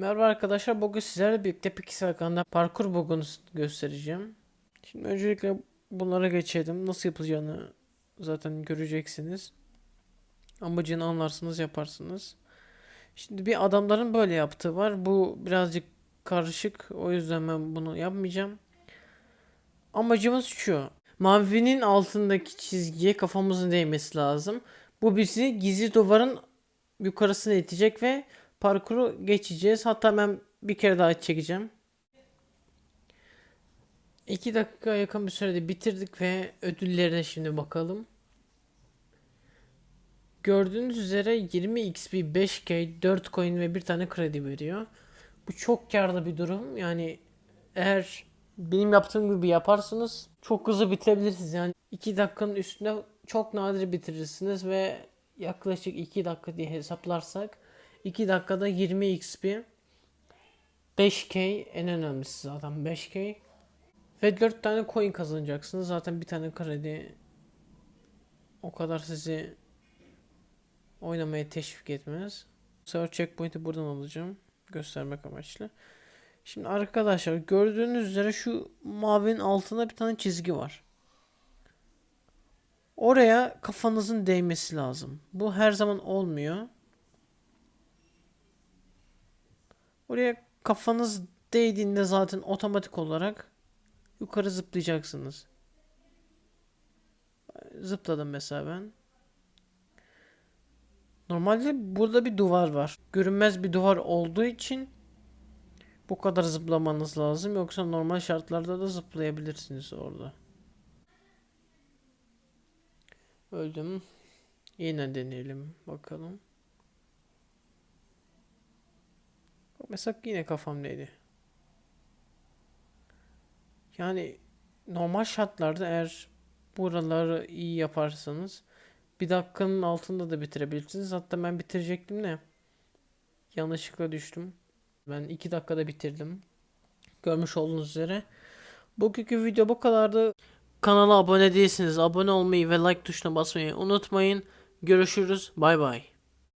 Merhaba arkadaşlar bugün sizlerle birlikte Pixel hakkında parkur bug'unu göstereceğim. Şimdi öncelikle bunlara geçelim. Nasıl yapılacağını zaten göreceksiniz. Amacını anlarsınız yaparsınız. Şimdi bir adamların böyle yaptığı var. Bu birazcık karışık. O yüzden ben bunu yapmayacağım. Amacımız şu. Mavinin altındaki çizgiye kafamızın değmesi lazım. Bu bizi gizli duvarın yukarısına itecek ve parkuru geçeceğiz. Hatta ben bir kere daha çekeceğim. 2 dakika yakın bir sürede bitirdik ve ödüllerine şimdi bakalım. Gördüğünüz üzere 20 XP, 5K, 4 coin ve bir tane kredi veriyor. Bu çok karlı bir durum. Yani eğer benim yaptığım gibi yaparsınız çok hızlı bitirebilirsiniz. Yani 2 dakikanın üstünde çok nadir bitirirsiniz ve yaklaşık 2 dakika diye hesaplarsak 2 dakikada 20 XP 5K en önemlisi zaten 5K ve 4 tane coin kazanacaksınız. Zaten bir tane kredi o kadar sizi oynamaya teşvik etmez. Bu sefer checkpoint'i buradan alacağım. Göstermek amaçlı. Şimdi arkadaşlar gördüğünüz üzere şu mavinin altında bir tane çizgi var. Oraya kafanızın değmesi lazım. Bu her zaman olmuyor. Oraya kafanız değdiğinde zaten otomatik olarak yukarı zıplayacaksınız. Zıpladım mesela ben. Normalde burada bir duvar var. Görünmez bir duvar olduğu için bu kadar zıplamanız lazım. Yoksa normal şartlarda da zıplayabilirsiniz orada. Öldüm. Yine deneyelim bakalım. Mesela yine kafam değdi. Yani normal şartlarda eğer buraları iyi yaparsanız bir dakikanın altında da bitirebilirsiniz. Hatta ben bitirecektim de yanlışlıkla düştüm. Ben iki dakikada bitirdim. Görmüş olduğunuz üzere. Bugünkü video bu kadardı. Kanala abone değilsiniz. Abone olmayı ve like tuşuna basmayı unutmayın. Görüşürüz. Bay bay.